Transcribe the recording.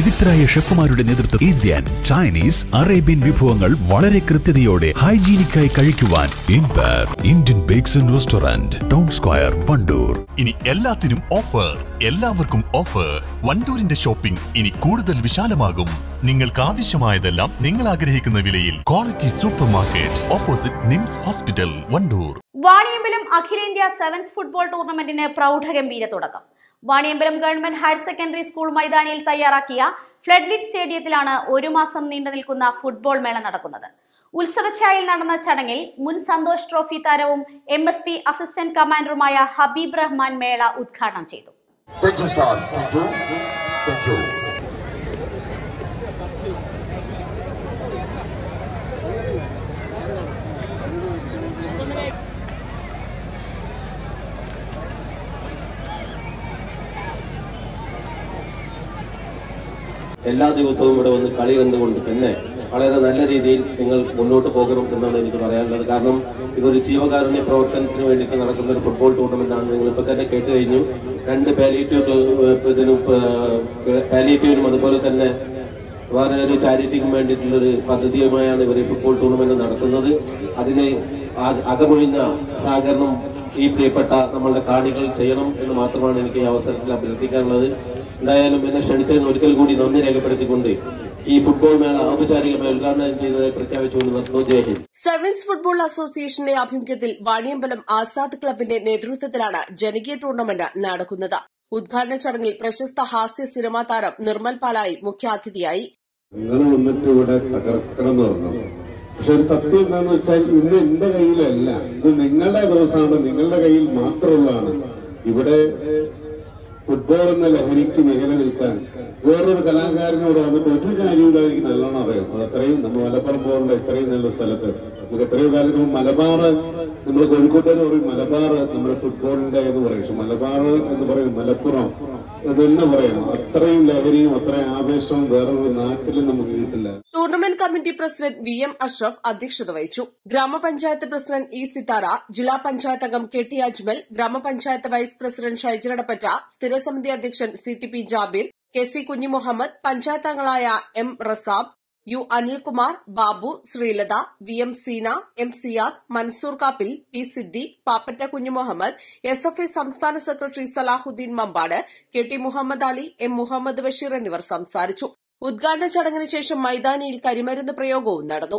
വിദഗ്ധരായ ഷെഫുമാരുടെ നേതൃത്വം Indian Chinese Arabian വിഭവങ്ങൾ വളരെ കൃത്യതയോടെ ഹൈജീനിക്കായി കഴിക്കുവാൻ Inbar Indian bakes and restaurant town square Wandoor. ഇനി എല്ലാത്തിനും ഓഫർ എല്ലാവർക്കും ഓഫർ. വണ്ടൂരിന്റെ ഷോപ്പിംഗ് ഇനി കൂടുതൽ വിശാലമാകും. നിങ്ങൾക്ക് ആവശ്യമായതെല്ലാം നിങ്ങൾ ആഗ്രഹിക്കുന്ന വിലയിൽ quality super market opposite NIMS hospital Wandoor. Vaniyambalam അഖിലേന്ത്യാ സെവൻസ് ഫുട്ബോൾ ടൂർണമെന്റിന് പ്രൗഢഗംഭീര തുടക്കം. Vaniyambalam government higher secondary school മൈതാനിയിൽ തയ്യാറാക്കിയ ഫ്ലഡ്ലിറ്റ് സ്റ്റേഡിയത്തിലാണ് ഒരു മാസം നീണ്ടു നിൽക്കുന്ന ഫുട്ബോൾ മേള നടക്കുന്നത്. ഉത്സവഛായയിൽ നടന്ന ചടങ്ങിൽ മുൻ സന്തോഷ് ട്രോഫി താരവും എം എസ് പി അസിസ്റ്റന്റ് കമാൻഡറുമായ ഹബീബ് റഹ്മാൻ മേള ഉദ്ഘാടനം ചെയ്തു. എല്ലാ ദിവസവും ഇവിടെ വന്ന് കളി കണ്ടുകൊണ്ട് തന്നെ വളരെ നല്ല രീതിയിൽ നിങ്ങൾ മുന്നോട്ട് പോകണം എന്നാണ് എനിക്ക് പറയാനുള്ളത്. കാരണം ഇതൊരു ജീവകാരുണ്യ പ്രവർത്തനത്തിന് വേണ്ടിയിട്ട് നടക്കുന്ന ഒരു ഫുട്ബോൾ ടൂർണമെന്റ് ആണ്. നിങ്ങൾ ഇപ്പൊ തന്നെ കേട്ട് കഴിഞ്ഞു. രണ്ട് പാലിയേറ്റീവ് ഇതിനും പാലിയേറ്റീവിനും അതുപോലെ തന്നെ വേറെ ഒരു ചാരിറ്റിക്കും വേണ്ടിയിട്ടുള്ളൊരു പദ്ധതിയുമായാണ് ഇവർ ഫുട്ബോൾ ടൂർണമെന്റ് നടത്തുന്നത്. അതിന് അകമൊഴിഞ്ഞ സഹകരണം ഈ പ്രിയപ്പെട്ട നമ്മളുടെ കാണികൾ ചെയ്യണം എന്ന് മാത്രമാണ് എനിക്ക് ഈ അവസരത്തിൽ അഭ്യർത്ഥിക്കാനുള്ളത്. എന്തായാലും എന്നെ ക്ഷണിച്ചതിന് ഒരിക്കൽ കൂടി നന്ദി രേഖപ്പെടുത്തിക്കൊണ്ട് ഈ ഫുട്ബോൾ മേള ഔപചാരികമായി ഉദ്ഘാടനം ചെയ്തതായി പ്രഖ്യാപിച്ചുകൊണ്ട് നിർത്തുന്നു. ജയ് സെവൻസ് ഫുട്ബോൾ അസോസിയേഷന്റെ ആഭിമുഖ്യത്തിൽ വാണിയമ്പലം ആസാദ് ക്ലബിന്റെ നേതൃത്വത്തിലാണ് ജനകീയ ടൂർണമെന്റ് നടക്കുന്നത്. ഉദ്ഘാടന ചടങ്ങിൽ പ്രശസ്ത ഹാസ്യ സിനിമാ താരം നിർമ്മൽ പാലായി മുഖ്യാതിഥിയായി. നിങ്ങൾ വന്നിട്ട് ഇവിടെ തകർക്കണം എന്ന് പറഞ്ഞു. പക്ഷെ ഒരു സത്യം എന്താന്ന് വെച്ചാൽ ഇന്ന് എന്റെ കയ്യിലല്ല. ഇത് നിങ്ങളുടെ ദിവസമാണ് നിങ്ങളുടെ കയ്യിൽ മാത്രമുള്ളതാണ്. ഇവിടെ ഫുട്ബോൾ എന്ന ലഹരിക്ക് മേഖല നിൽക്കാൻ വേറൊരു കലാകാരനോട് വന്നിട്ട് ഒരു കാര്യമില്ല എനിക്ക് നല്ലോണം അറിയാം. അത് അത്രയും നമ്മൾ മലപ്പുറം പോകേണ്ട ഇത്രയും നല്ല സ്ഥലത്ത്. നമുക്ക് എത്രയോ കാലം നമ്മൾ മലബാർ നമ്മൾ കോഴിക്കോട്ടെ പറയും മലബാർ നമ്മുടെ ഫുട്ബോളിന്റെ എന്ന് പറയും. പക്ഷെ മലബാർ എന്ന് പറയും മലപ്പുറം അത് തന്നെ പറയണം അത്രയും ലഹരിയും അത്രയും ആവേശവും വേറൊരു നാട്ടിലും നമുക്ക് കിട്ടില്ല. Tournament committee president V M Ashraf അധ്യക്ഷത വഹിച്ചു. ഗ്രാമപഞ്ചായത്ത് പ്രസിഡന്റ് ഇ സിതാര ജില്ലാ പഞ്ചായത്ത് അംഗം കെ ടി അജ്മൽ ഗ്രാമപഞ്ചായത്ത് വൈസ് പ്രസിഡന്റ് ഷൈജറടപ്പറ്റ സ്ഥിരസമിതി അധ്യക്ഷൻ C T P Jabir K C Kunhimuhammed panchayat അംഗങ്ങളായ M Rasab U Anilkumar Babu Sreelatha V M Seena M Siyad Mansoor Kappil P Siddi Pappatta Kunhumuhammed S F I സംസ്ഥാന secretary Salahuddin Mambad K T Muhammad Ali M Muhammad Basheer എന്നിവർ സംസാരിച്ചു. ഉദ്ഘാടന ചടങ്ങിന് ശേഷം മൈതാനിയിൽ കരിമരുന്ന് പ്രയോഗവും നടന്നു